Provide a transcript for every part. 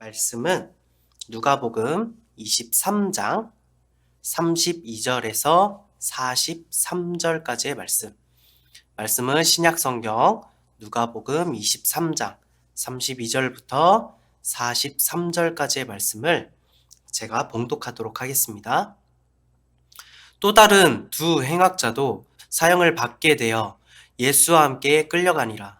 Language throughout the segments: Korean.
말씀은 누가복음 23장 32절에서 43절까지의 말씀. 말씀은 신약 성경 누가복음 23장 32절부터 43절까지의 말씀을 제가 봉독하도록 하겠습니다. 또 다른 두 행악자도 사형을 받게 되어 예수와 함께 끌려가니라.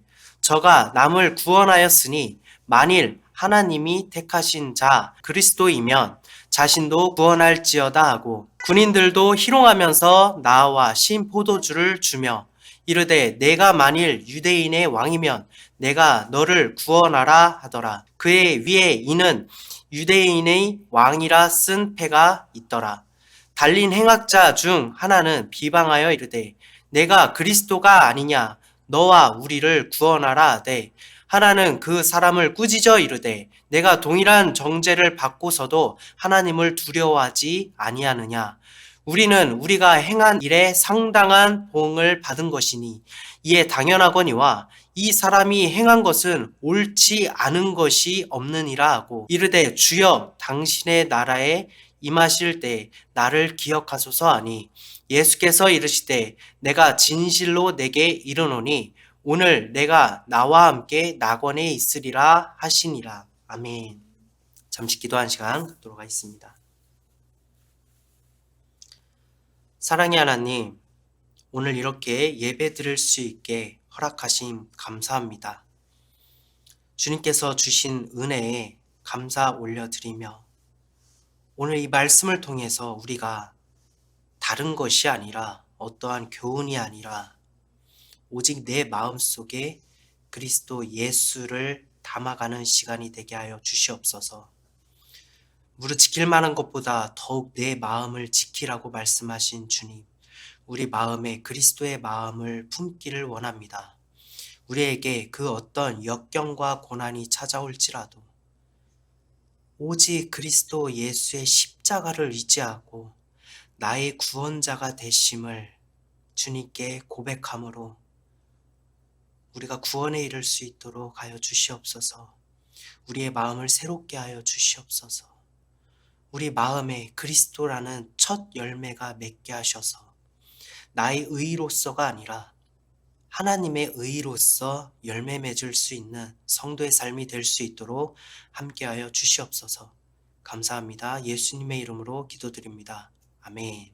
저가 남을 구원하였으니 만일 하나님이 택하신 자 그리스도이면 자신도 구원할지어다 하고 군인들도 희롱하면서 나와 신 포도주를 주며 이르되 내가 만일 유대인의 왕이면 내가 너를 구원하라 하더라. 그의 위에 이는 유대인의 왕이라 쓴 패가 있더라. 달린 행악자 중 하나는 비방하여 이르되 내가 그리스도가 아니냐 너와 우리를 구원하라 하되 하나는 그 사람을 꾸짖어 이르되 내가 동일한 정죄를 받고서도 하나님을 두려워하지 아니하느냐? 우리는 우리가 행한 일에 상당한 보응을 받은 것이니 이에 당연하거니와 이 사람이 행한 것은 옳지 않은 것이 없느니라 하고 이르되 주여 당신의 나라에 임하실 때 나를 기억하소서 하니 예수께서 이르시되 내가 진실로 내게 이르노니 오늘 내가 나와 함께 낙원에 있으리라 하시니라. 아멘. 잠시 기도한 시간 갖도록 하겠습니다. 사랑의 하나님, 오늘 이렇게 예배 드릴 수 있게 허락하심 감사합니다. 주님께서 주신 은혜에 감사 올려드리며 오늘 이 말씀을 통해서 우리가 다른 것이 아니라 어떠한 교훈이 아니라 오직 내 마음 속에 그리스도 예수를 담아가는 시간이 되게 하여 주시옵소서. 무릇 지킬 만한 것보다 더욱 내 마음을 지키라고 말씀하신 주님, 우리 마음에 그리스도의 마음을 품기를 원합니다. 우리에게 그 어떤 역경과 고난이 찾아올지라도 오직 그리스도 예수의 십자가를 의지하고 나의 구원자가 되심을 주님께 고백함으로 우리가 구원에 이를 수 있도록 하여 주시옵소서. 우리의 마음을 새롭게 하여 주시옵소서. 우리 마음에 그리스도라는 첫 열매가 맺게 하셔서 나의 의로서가 아니라 하나님의 의로서 열매 맺을 수 있는 성도의 삶이 될 수 있도록 함께하여 주시옵소서. 감사합니다. 예수님의 이름으로 기도드립니다. 아멘.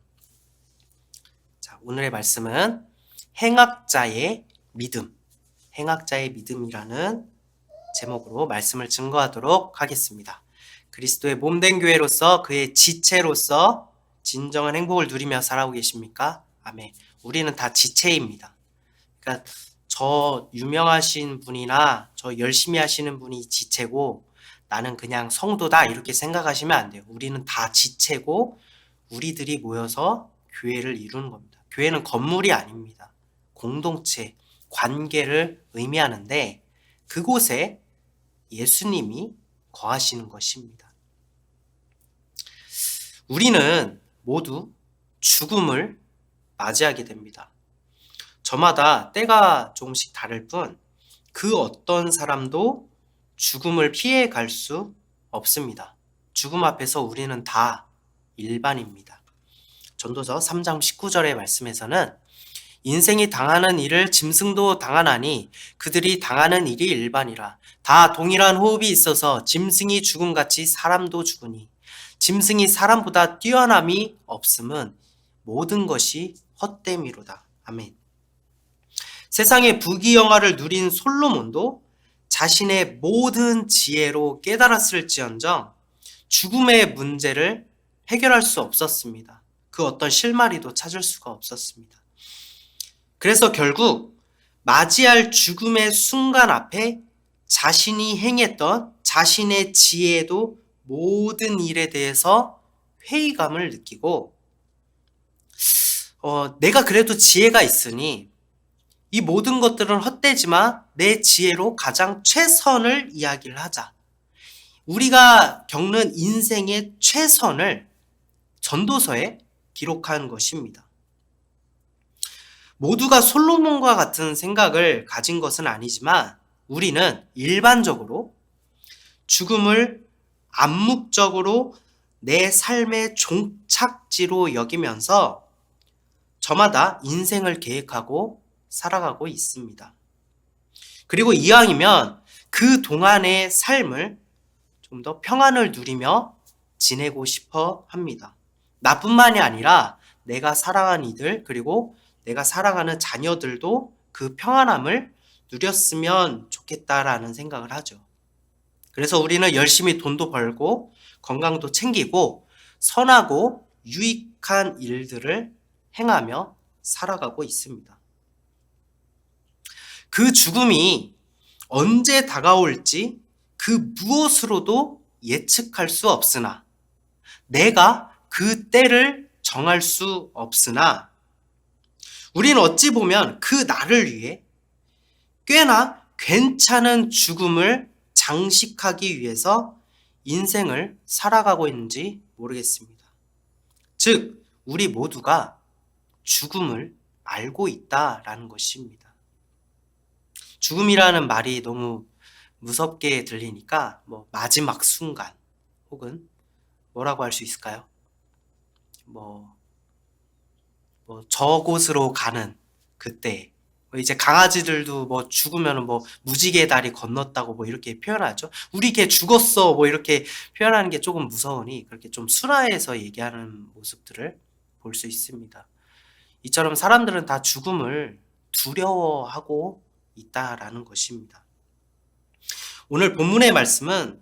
자, 오늘의 말씀은 행악자의 믿음, 행악자의 믿음이라는 제목으로 말씀을 증거하도록 하겠습니다. 그리스도의 몸된 교회로서 그의 지체로서 진정한 행복을 누리며 살아오고 계십니까? 아멘. 우리는 다 지체입니다. 그러니까 저 유명하신 분이나 저 열심히 하시는 분이 지체고 나는 그냥 성도다 이렇게 생각하시면 안 돼요. 우리는 다 지체고 우리들이 모여서 교회를 이루는 겁니다. 교회는 건물이 아닙니다. 공동체, 관계를 의미하는데 그곳에 예수님이 거하시는 것입니다. 우리는 모두 죽음을 맞이하게 됩니다. 저마다 때가 조금씩 다를 뿐 그 어떤 사람도 죽음을 피해 갈 수 없습니다. 죽음 앞에서 우리는 다 일반입니다. 전도서 3장 19절의 말씀에서는 인생이 당하는 일을 짐승도 당하나니 그들이 당하는 일이 일반이라. 다 동일한 호흡이 있어서 짐승이 죽음같이 사람도 죽으니 짐승이 사람보다 뛰어남이 없음은 모든 것이 헛됨이로다. 아멘. 세상의 부귀영화를 누린 솔로몬도 자신의 모든 지혜로 깨달았을지언정 죽음의 문제를 해결할 수 없었습니다. 그 어떤 실마리도 찾을 수가 없었습니다. 그래서 결국 맞이할 죽음의 순간 앞에 자신이 행했던 자신의 지혜도 모든 일에 대해서 회의감을 느끼고 어, 내가 그래도 지혜가 있으니 이 모든 것들은 헛되지만 내 지혜로 가장 최선을 이야기를 하자. 우리가 겪는 인생의 최선을 전도서에 기록한 것입니다. 모두가 솔로몬과 같은 생각을 가진 것은 아니지만 우리는 일반적으로 죽음을 암묵적으로 내 삶의 종착지로 여기면서 저마다 인생을 계획하고 살아가고 있습니다. 그리고 이왕이면 그 동안의 삶을 좀 더 평안을 누리며 지내고 싶어 합니다. 나뿐만이 아니라 내가 사랑한 이들 그리고 내가 사랑하는 자녀들도 그 평안함을 누렸으면 좋겠다라는 생각을 하죠. 그래서 우리는 열심히 돈도 벌고 건강도 챙기고 선하고 유익한 일들을 행하며 살아가고 있습니다. 그 죽음이 언제 다가올지 그 무엇으로도 예측할 수 없으나 내가 그 때를 정할 수 없으나 우리는 어찌 보면 그 나를 위해 꽤나 괜찮은 죽음을 장식하기 위해서 인생을 살아가고 있는지 모르겠습니다. 즉, 우리 모두가 죽음을 알고 있다라는 것입니다. 죽음이라는 말이 너무 무섭게 들리니까 뭐 마지막 순간 혹은 뭐라고 할 수 있을까요? 뭐, 뭐 저곳으로 가는 그때 뭐 이제 강아지들도 뭐 죽으면은 뭐 무지개 다리 건넜다고 뭐 이렇게 표현하죠. 우리 개 죽었어 뭐 이렇게 표현하는 게 조금 무서우니 그렇게 좀 순화해서 얘기하는 모습들을 볼 수 있습니다. 이처럼 사람들은 다 죽음을 두려워하고 있다라는 것입니다. 오늘 본문의 말씀은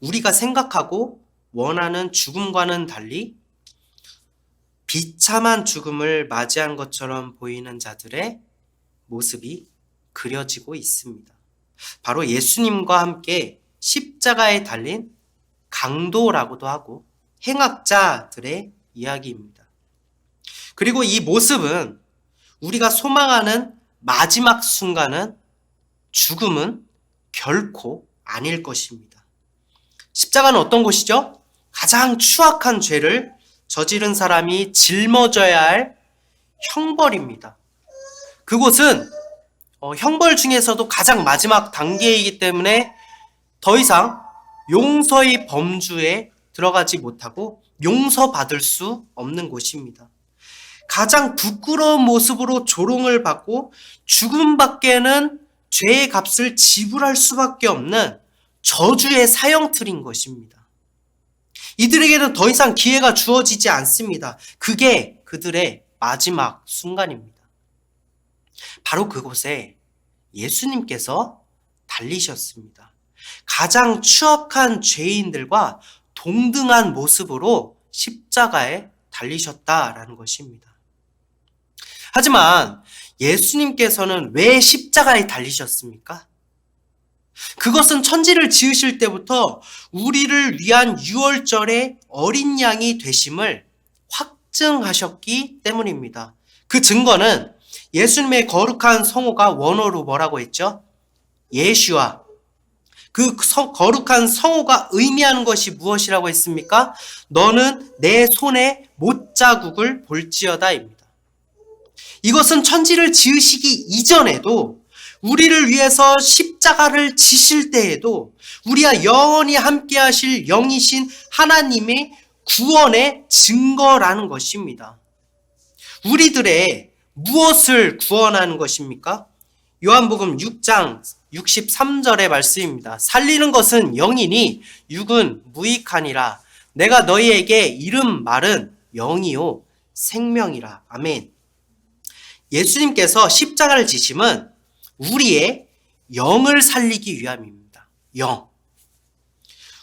우리가 생각하고 원하는 죽음과는 달리 비참한 죽음을 맞이한 것처럼 보이는 자들의 모습이 그려지고 있습니다. 바로 예수님과 함께 십자가에 달린 강도라고도 하고 행악자들의 이야기입니다. 그리고 이 모습은 우리가 소망하는 마지막 순간은 죽음은 결코 아닐 것입니다. 십자가는 어떤 곳이죠? 가장 추악한 죄를 저지른 사람이 짊어져야 할 형벌입니다. 그곳은 어, 형벌 중에서도 가장 마지막 단계이기 때문에 더 이상 용서의 범주에 들어가지 못하고 용서받을 수 없는 곳입니다. 가장 부끄러운 모습으로 조롱을 받고 죽음밖에는 죄의 값을 지불할 수밖에 없는 저주의 사형틀인 것입니다. 이들에게는 더 이상 기회가 주어지지 않습니다. 그게 그들의 마지막 순간입니다. 바로 그곳에 예수님께서 달리셨습니다. 가장 추악한 죄인들과 동등한 모습으로 십자가에 달리셨다라는 것입니다. 하지만 예수님께서는 왜 십자가에 달리셨습니까? 그것은 천지를 지으실 때부터 우리를 위한 유월절의 어린 양이 되심을 확증하셨기 때문입니다. 그 증거는 예수님의 거룩한 성호가 원어로 뭐라고 했죠? 예슈와 그 성, 거룩한 성호가 의미하는 것이 무엇이라고 했습니까? 너는 내 손에 못자국을 볼지어다입니다. 이것은 천지를 지으시기 이전에도 우리를 위해서 십자가를 지실 때에도 우리와 영원히 함께 하실 영이신 하나님의 구원의 증거라는 것입니다. 우리들의 무엇을 구원하는 것입니까? 요한복음 6장 63절의 말씀입니다. 살리는 것은 영이니 육은 무익하니라. 내가 너희에게 이름 말은 영이요 생명이라. 아멘. 예수님께서 십자가를 지심은 우리의 영을 살리기 위함입니다. 영.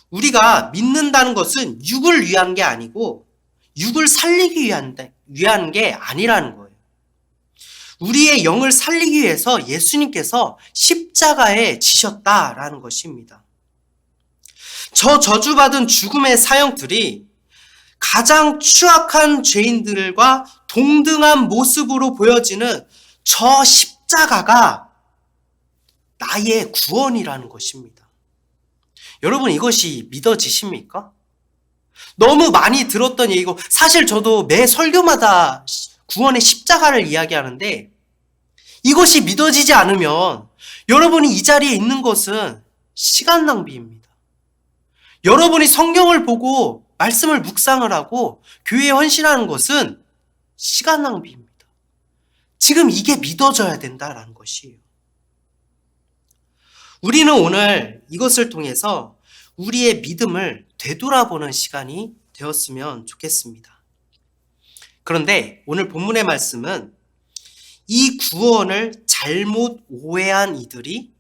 우리가 믿는다는 것은 육을 위한 게 아니고 육을 살리기 위한, 위한 게 아니라는 거예요. 우리의 영을 살리기 위해서 예수님께서 십자가에 지셨다라는 것입니다. 저 저주받은 죽음의 사형들이 가장 추악한 죄인들과 동등한 모습으로 보여지는 저 십자가가 나의 구원이라는 것입니다. 여러분 이것이 믿어지십니까? 너무 많이 들었던 얘기고 사실 저도 매 설교마다 구원의 십자가를 이야기하는데 이것이 믿어지지 않으면 여러분이 이 자리에 있는 것은 시간 낭비입니다. 여러분이 성경을 보고 말씀을 묵상을 하고 교회에 헌신하는 것은 시간 낭비입니다. 지금 이게 믿어져야 된다라는 것이에요. 우리는 오늘 이것을 통해서 우리의 믿음을 되돌아보는 시간이 되었으면 좋겠습니다. 그런데 오늘 본문의 말씀은 이 구원을 잘못 오해한 이들이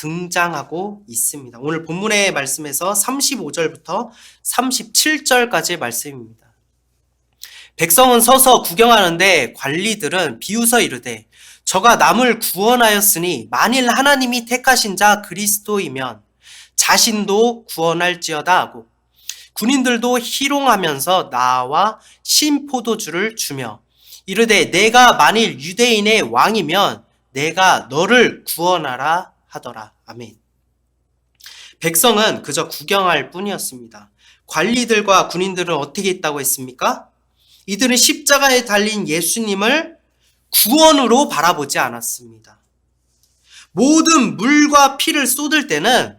등장하고 있습니다. 오늘 본문의 말씀에서 35절부터 37절까지의 말씀입니다. 백성은 서서 구경하는데 관리들은 비웃어 이르되 저가 남을 구원하였으니 만일 하나님이 택하신 자 그리스도이면 자신도 구원할지어다 하고 군인들도 희롱하면서 나와 신포도주를 주며 이르되 내가 만일 유대인의 왕이면 내가 너를 구원하라 하더라. 아멘. 백성은 그저 구경할 뿐이었습니다. 관리들과 군인들은 어떻게 했다고 했습니까? 이들은 십자가에 달린 예수님을 구원으로 바라보지 않았습니다. 모든 물과 피를 쏟을 때는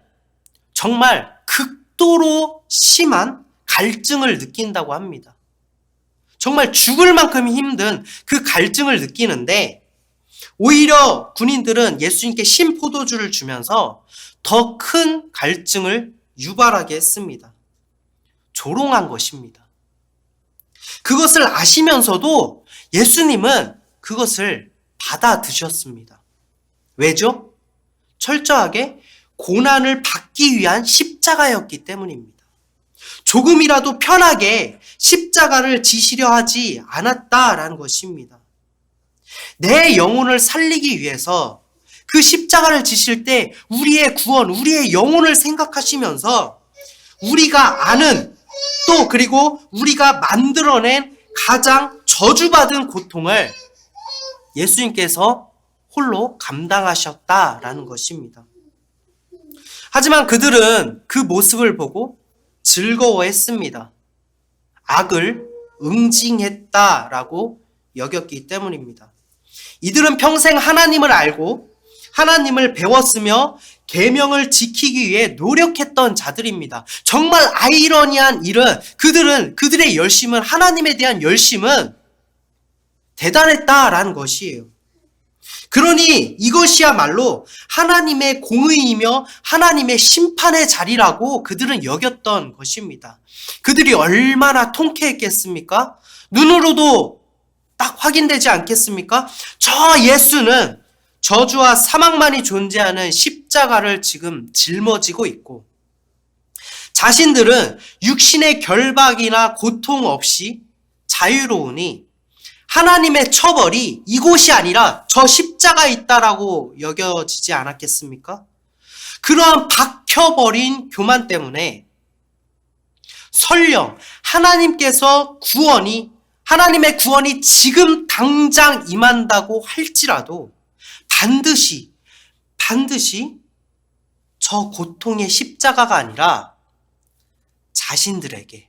정말 극도로 심한 갈증을 느낀다고 합니다. 정말 죽을 만큼 힘든 그 갈증을 느끼는데 오히려 군인들은 예수님께 신포도주를 주면서 더 큰 갈증을 유발하게 했습니다. 조롱한 것입니다. 그것을 아시면서도 예수님은 그것을 받아 드셨습니다. 왜죠? 철저하게 고난을 받기 위한 십자가였기 때문입니다. 조금이라도 편하게 십자가를 지시려 하지 않았다라는 것입니다. 내 영혼을 살리기 위해서 그 십자가를 지실 때 우리의 구원, 우리의 영혼을 생각하시면서 우리가 아는 또 그리고 우리가 만들어낸 가장 저주받은 고통을 예수님께서 홀로 감당하셨다라는 것입니다. 하지만 그들은 그 모습을 보고 즐거워했습니다. 악을 응징했다라고 여겼기 때문입니다. 이들은 평생 하나님을 알고 하나님을 배웠으며 계명을 지키기 위해 노력했던 자들입니다. 정말 아이러니한 일은 그들은 그들의 열심은 하나님에 대한 열심은 대단했다라는 것이에요. 그러니 이것이야말로 하나님의 공의이며 하나님의 심판의 자리라고 그들은 여겼던 것입니다. 그들이 얼마나 통쾌했겠습니까? 눈으로도 딱 확인되지 않겠습니까? 저 예수는 저주와 사망만이 존재하는 십자가를 지금 짊어지고 있고 자신들은 육신의 결박이나 고통 없이 자유로우니 하나님의 처벌이 이곳이 아니라 저 십자가에 있다라고 여겨지지 않았겠습니까? 그러한 박혀버린 교만 때문에 설령 하나님께서 구원이 하나님의 구원이 지금 당장 임한다고 할지라도 반드시 반드시 저 고통의 십자가가 아니라 자신들에게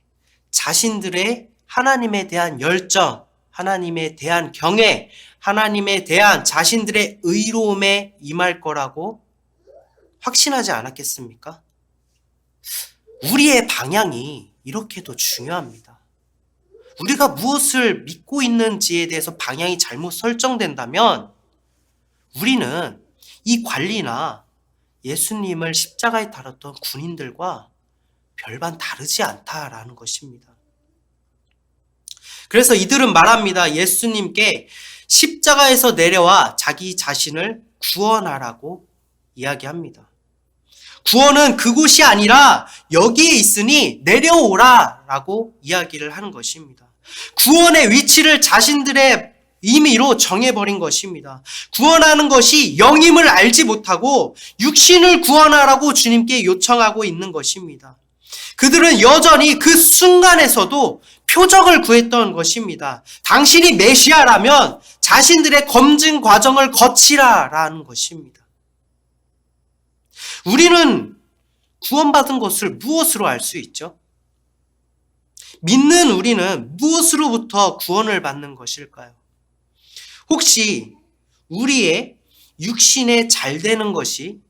자신들의 하나님에 대한 열정, 하나님에 대한 경외, 하나님에 대한 자신들의 의로움에 임할 거라고 확신하지 않았겠습니까? 우리의 방향이 이렇게도 중요합니다. 우리가 무엇을 믿고 있는지에 대해서 방향이 잘못 설정된다면 우리는 이 관리나 예수님을 십자가에 달았던 군인들과 별반 다르지 않다라는 것입니다. 그래서 이들은 말합니다. 예수님께 십자가에서 내려와 자기 자신을 구원하라고 이야기합니다. 구원은 그곳이 아니라 여기에 있으니 내려오라 라고 이야기를 하는 것입니다. 구원의 위치를 자신들의 임의로 정해버린 것입니다. 구원하는 것이 영임을 알지 못하고 육신을 구원하라고 주님께 요청하고 있는 것입니다. 그들은 여전히 그 순간에서도 표적을 구했던 것입니다. 당신이 메시아라면 자신들의 검증 과정을 거치라라는 것입니다. 우리는 구원받은 것을 무엇으로 알 수 있죠? 믿는 우리는 무엇으로부터 구원을 받는 것일까요? 혹시 우리의 육신에 잘 되는 것이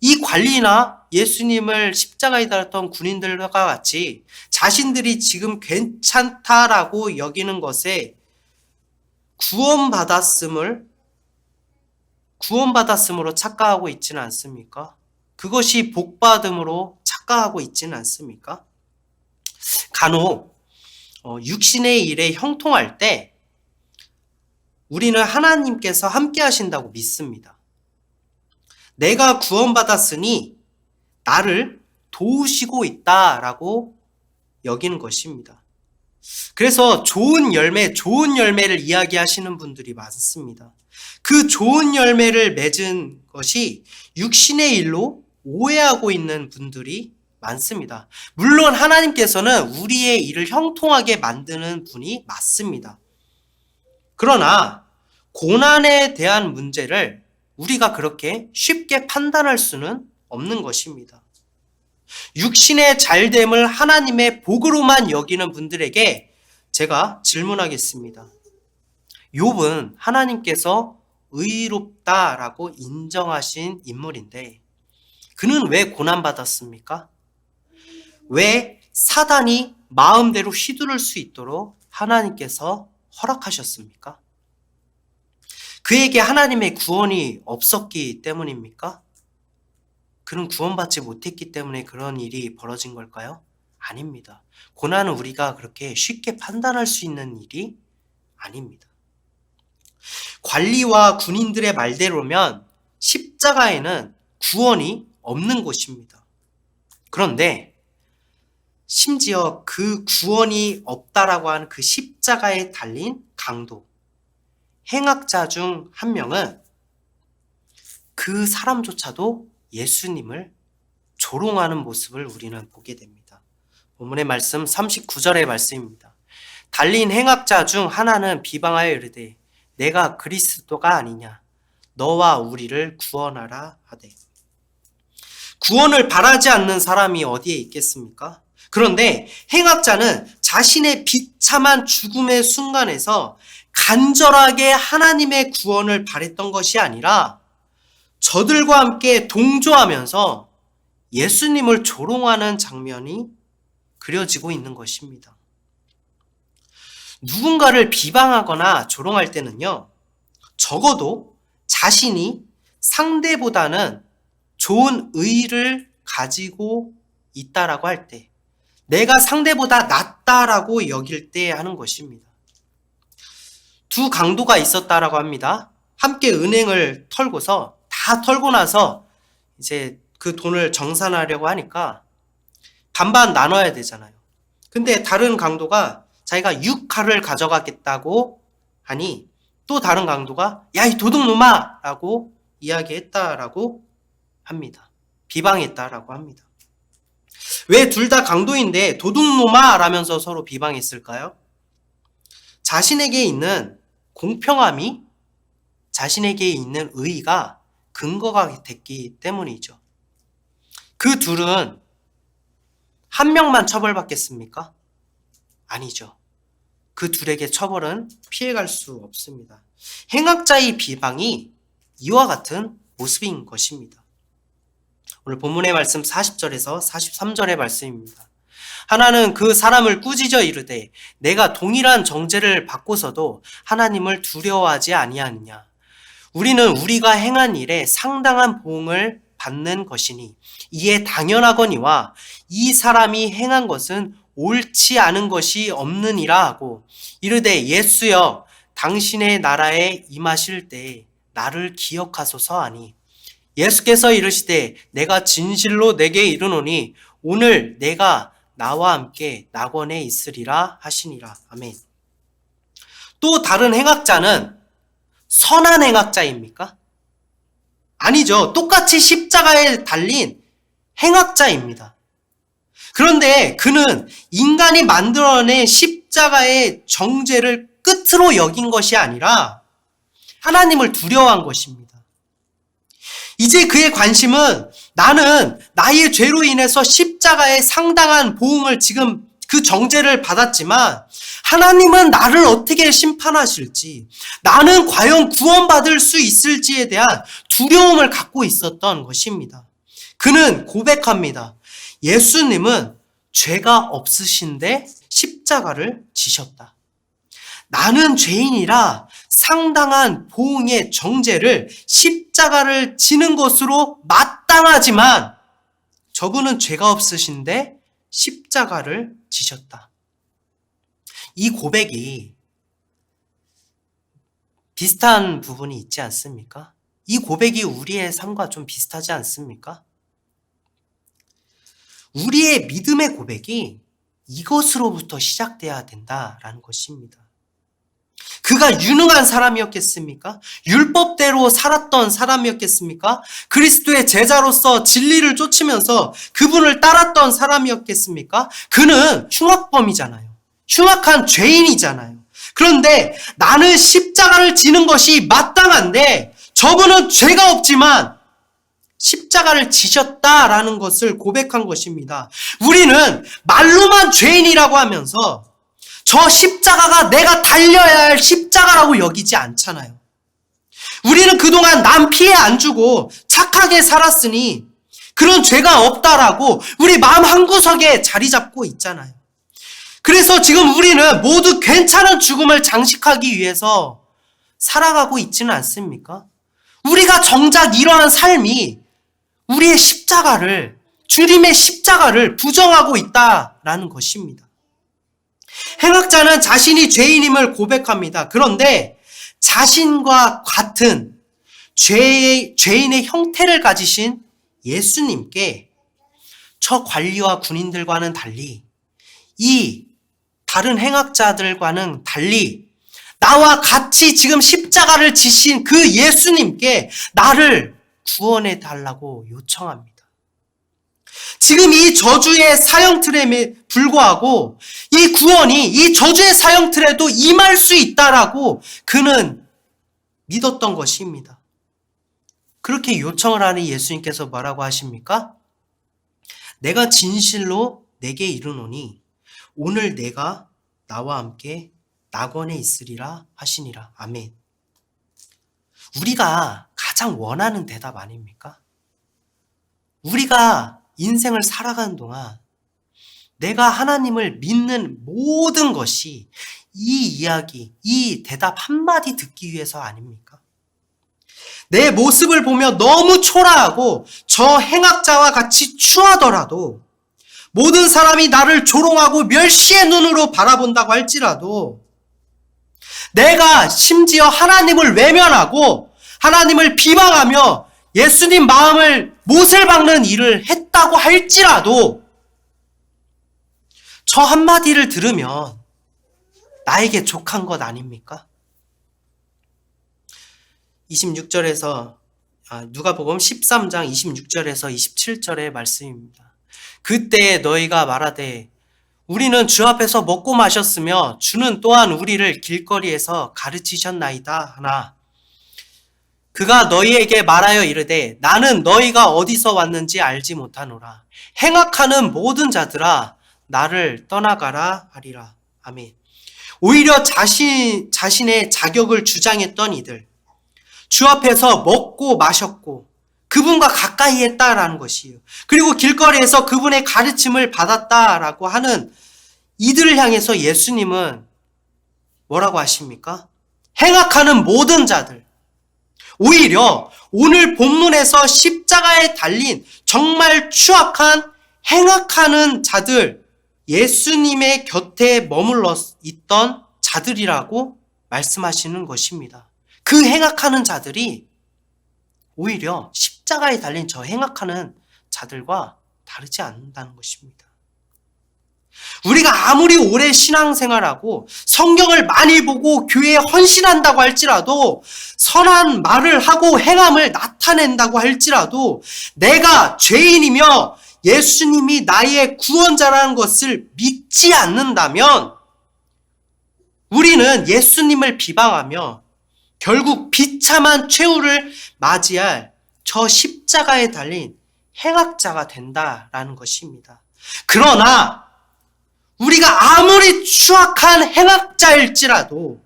이 관리나 예수님을 십자가에 달았던 군인들과 같이 자신들이 지금 괜찮다라고 여기는 것에 구원받았음을 구원받았음으로 착각하고 있지는 않습니까? 그것이 복받음으로 착각하고 있지는 않습니까? 간혹 어, 육신의 일에 형통할 때 우리는 하나님께서 함께 하신다고 믿습니다. 내가 구원받았으니 나를 도우시고 있다라고 여기는 것입니다. 그래서 좋은 열매, 좋은 열매를 이야기하시는 분들이 많습니다. 그 좋은 열매를 맺은 것이 육신의 일로 오해하고 있는 분들이 많습니다. 물론 하나님께서는 우리의 일을 형통하게 만드는 분이 맞습니다. 그러나 고난에 대한 문제를 우리가 그렇게 쉽게 판단할 수는 없는 것입니다. 육신의 잘됨을 하나님의 복으로만 여기는 분들에게 제가 질문하겠습니다. 욥은 하나님께서 의롭다라고 인정하신 인물인데 그는 왜 고난 받았습니까? 왜 사단이 마음대로 휘두를 수 있도록 하나님께서 허락하셨습니까? 그에게 하나님의 구원이 없었기 때문입니까? 그는 구원받지 못했기 때문에 그런 일이 벌어진 걸까요? 아닙니다. 고난은 우리가 그렇게 쉽게 판단할 수 있는 일이 아닙니다. 관리와 군인들의 말대로면 십자가에는 구원이 없는 곳입니다. 그런데 심지어 그 구원이 없다라고 하는 그 십자가에 달린 강도, 행악자 중 한 명은 그 사람조차도 예수님을 조롱하는 모습을 우리는 보게 됩니다. 본문의 말씀 39절의 말씀입니다. 달린 행악자 중 하나는 비방하여 이르되 내가 그리스도가 아니냐 너와 우리를 구원하라 하되 구원을 바라지 않는 사람이 어디에 있겠습니까? 그런데 행악자는 자신의 비참한 죽음의 순간에서 간절하게 하나님의 구원을 바랬던 것이 아니라 저들과 함께 동조하면서 예수님을 조롱하는 장면이 그려지고 있는 것입니다. 누군가를 비방하거나 조롱할 때는요, 적어도 자신이 상대보다는 좋은 의를 가지고 있다라고 할 때, 내가 상대보다 낫다라고 여길 때 하는 것입니다. 두 강도가 있었다라고 합니다. 함께 은행을 털고서 다 털고 나서 이제 그 돈을 정산하려고 하니까 반반 나눠야 되잖아요. 근데 다른 강도가 자기가 6칼을 가져가겠다고 하니 또 다른 강도가 야 이 도둑놈아 라고 이야기했다라고 합니다. 비방했다라고 합니다. 왜 둘 다 강도인데 도둑놈아 라면서 서로 비방했을까요? 자신에게 있는 공평함이 자신에게 있는 의의가 근거가 됐기 때문이죠. 그 둘은 한 명만 처벌받겠습니까? 아니죠. 그 둘에게 처벌은 피해갈 수 없습니다. 행악자의 비방이 이와 같은 모습인 것입니다. 오늘 본문의 말씀 40절에서 43절의 말씀입니다. 하나는 그 사람을 꾸짖어 이르되 내가 동일한 정죄를 받고서도 하나님을 두려워하지 아니하느냐. 우리는 우리가 행한 일에 상당한 보응을 받는 것이니 이에 당연하거니와 이 사람이 행한 것은 옳지 않은 것이 없느니라 하고 이르되 예수여 당신의 나라에 임하실 때 나를 기억하소서 하니 예수께서 이르시되 내가 진실로 내게 이르노니 오늘 내가 나와 함께 낙원에 있으리라 하시니라 아멘. 또 다른 행악자는 선한 행악자입니까? 아니죠. 똑같이 십자가에 달린 행악자입니다. 그런데 그는 인간이 만들어낸 십자가의 정죄를 끝으로 여긴 것이 아니라 하나님을 두려워한 것입니다. 이제 그의 관심은 나는 나의 죄로 인해서 십자가의 상당한 보응을 지금 그 정죄를 받았지만 하나님은 나를 어떻게 심판하실지 나는 과연 구원받을 수 있을지에 대한 두려움을 갖고 있었던 것입니다. 그는 고백합니다. 예수님은 죄가 없으신데 십자가를 지셨다. 나는 죄인이라 상당한 보응의 정죄를 십자가를 지는 것으로 마땅하지만 저분은 죄가 없으신데 십자가를 지셨다. 이 고백이 비슷한 부분이 있지 않습니까? 이 고백이 우리의 삶과 좀 비슷하지 않습니까? 우리의 믿음의 고백이 이것으로부터 시작돼야 된다라는 것입니다. 그가 유능한 사람이었겠습니까? 율법대로 살았던 사람이었겠습니까? 그리스도의 제자로서 진리를 쫓으면서 그분을 따랐던 사람이었겠습니까? 그는 흉악범이잖아요. 흉악한 죄인이잖아요. 그런데 나는 십자가를 지는 것이 마땅한데 저분은 죄가 없지만 십자가를 지셨다라는 것을 고백한 것입니다. 우리는 말로만 죄인이라고 하면서 저 십자가가 내가 달려야 할 십자가라고 여기지 않잖아요. 우리는 그동안 남 피해 안 주고 착하게 살았으니 그런 죄가 없다라고 우리 마음 한구석에 자리 잡고 있잖아요. 그래서 지금 우리는 모두 괜찮은 죽음을 장식하기 위해서 살아가고 있지는 않습니까? 우리가 정작 이러한 삶이 우리의 십자가를, 주님의 십자가를 부정하고 있다라는 것입니다. 행악자는 자신이 죄인임을 고백합니다. 그런데 자신과 같은 죄의, 죄인의 형태를 가지신 예수님께 저 관리와 군인들과는 달리 이 다른 행악자들과는 달리 나와 같이 지금 십자가를 지신 그 예수님께 나를 구원해 달라고 요청합니다. 지금 이 저주의 사형 틀에 불구하고 이 구원이 이 저주의 사형 틀에도 임할 수 있다라고 그는 믿었던 것입니다. 그렇게 요청을 하는 예수님께서 뭐라고 하십니까? 내가 진실로 내게 이르노니 오늘 내가 나와 함께 낙원에 있으리라 하시니라. 아멘. 우리가 가장 원하는 대답 아닙니까? 우리가 인생을 살아가는 동안 내가 하나님을 믿는 모든 것이 이 이야기, 이 대답 한마디 듣기 위해서 아닙니까? 내 모습을 보며 너무 초라하고 저 행악자와 같이 추하더라도 모든 사람이 나를 조롱하고 멸시의 눈으로 바라본다고 할지라도 내가 심지어 하나님을 외면하고 하나님을 비방하며 예수님 마음을 못을 박는 일을 했 다고 할지라도 저 한마디를 들으면 나에게 족한 것 아닙니까? 26절에서 아, 누가복음 13장 26절에서 27절의 말씀입니다. 그때 너희가 말하되 우리는 주 앞에서 먹고 마셨으며 주는 또한 우리를 길거리에서 가르치셨나이다 하나 그가 너희에게 말하여 이르되 나는 너희가 어디서 왔는지 알지 못하노라. 행악하는 모든 자들아 나를 떠나가라 하리라. 아멘. 오히려 자신 자신의 자격을 주장했던 이들 주 앞에서 먹고 마셨고 그분과 가까이 했다라는 것이에요. 그리고 길거리에서 그분의 가르침을 받았다라고 하는 이들을 향해서 예수님은 뭐라고 하십니까? 행악하는 모든 자들, 오히려 오늘 본문에서 십자가에 달린 정말 추악한 행악하는 자들, 예수님의 곁에 머물러 있던 자들이라고 말씀하시는 것입니다. 그 행악하는 자들이 오히려 십자가에 달린 저 행악하는 자들과 다르지 않는다는 것입니다. 우리가 아무리 오래 신앙생활하고 성경을 많이 보고 교회에 헌신한다고 할지라도 선한 말을 하고 행함을 나타낸다고 할지라도 내가 죄인이며 예수님이 나의 구원자라는 것을 믿지 않는다면 우리는 예수님을 비방하며 결국 비참한 최후를 맞이할 저 십자가에 달린 행악자가 된다라는 것입니다. 그러나 우리가 아무리 추악한 행악자일지라도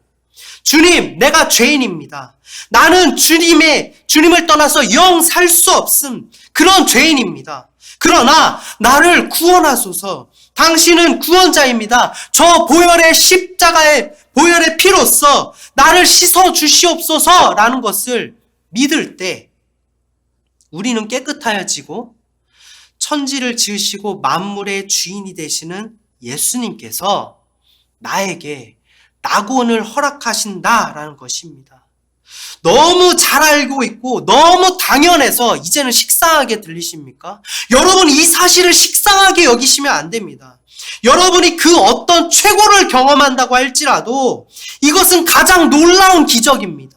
주님, 내가 죄인입니다. 나는 주님의 주님을 떠나서 영 살 수 없음 그런 죄인입니다. 그러나 나를 구원하소서. 당신은 구원자입니다. 저 보혈의 십자가의 보혈의 피로써 나를 씻어 주시옵소서라는 것을 믿을 때 우리는 깨끗하여지고 천지를 지으시고 만물의 주인이 되시는 예수님께서 나에게 낙원을 허락하신다라는 것입니다. 너무 잘 알고 있고 너무 당연해서 이제는 식상하게 들리십니까? 여러분 이 사실을 식상하게 여기시면 안 됩니다. 여러분이 그 어떤 최고를 경험한다고 할지라도 이것은 가장 놀라운 기적입니다.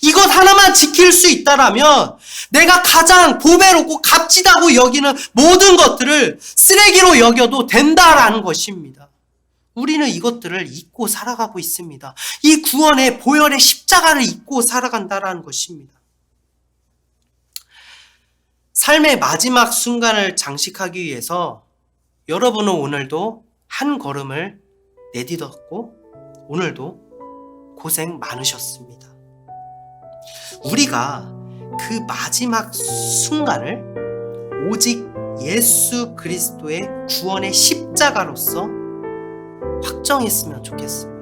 이것 하나만 지킬 수 있다라면 내가 가장 보배롭고 값지다고 여기는 모든 것들을 쓰레기로 여겨도 된다라는 것입니다. 우리는 이것들을 잊고 살아가고 있습니다. 이 구원의 보혈의 십자가를 잊고 살아간다라는 것입니다. 삶의 마지막 순간을 장식하기 위해서 여러분은 오늘도 한 걸음을 내딛었고 오늘도 고생 많으셨습니다. 우리가 그 마지막 순간을 오직 예수 그리스도의 구원의 십자가로서 확정했으면 좋겠습니다.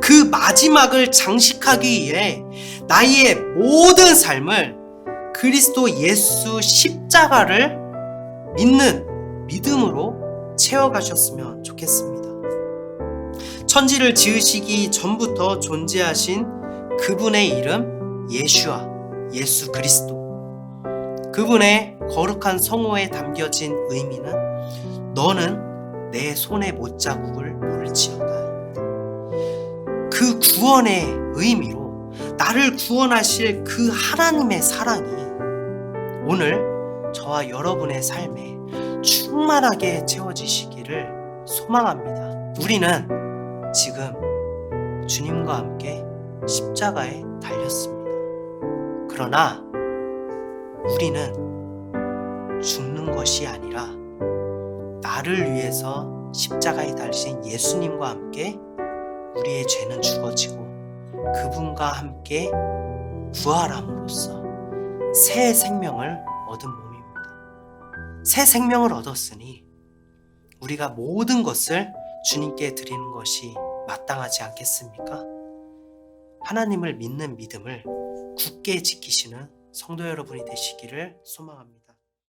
그 마지막을 장식하기 위해 나의 모든 삶을 그리스도 예수 십자가를 믿는 믿음으로 채워가셨으면 좋겠습니다. 천지를 지으시기 전부터 존재하신 그분의 이름 예슈아, 예수 그리스도. 그분의 거룩한 성호에 담겨진 의미는 너는 내 손의 못자국을 모를지어다. 그 구원의 의미로 나를 구원하실 그 하나님의 사랑이 오늘 저와 여러분의 삶에 충만하게 채워지시기를 소망합니다. 우리는 지금 주님과 함께 십자가에 달렸습니다. 그러나 우리는 죽는 것이 아니라 나를 위해서 십자가에 달리신 예수님과 함께 우리의 죄는 죽어지고 그분과 함께 부활함으로써 새 생명을 얻은 몸입니다. 새 생명을 얻었으니 우리가 모든 것을 주님께 드리는 것이 마땅하지 않겠습니까? 하나님을 믿는 믿음을 굳게 지키시는 성도 여러분이 되시기를 소망합니다.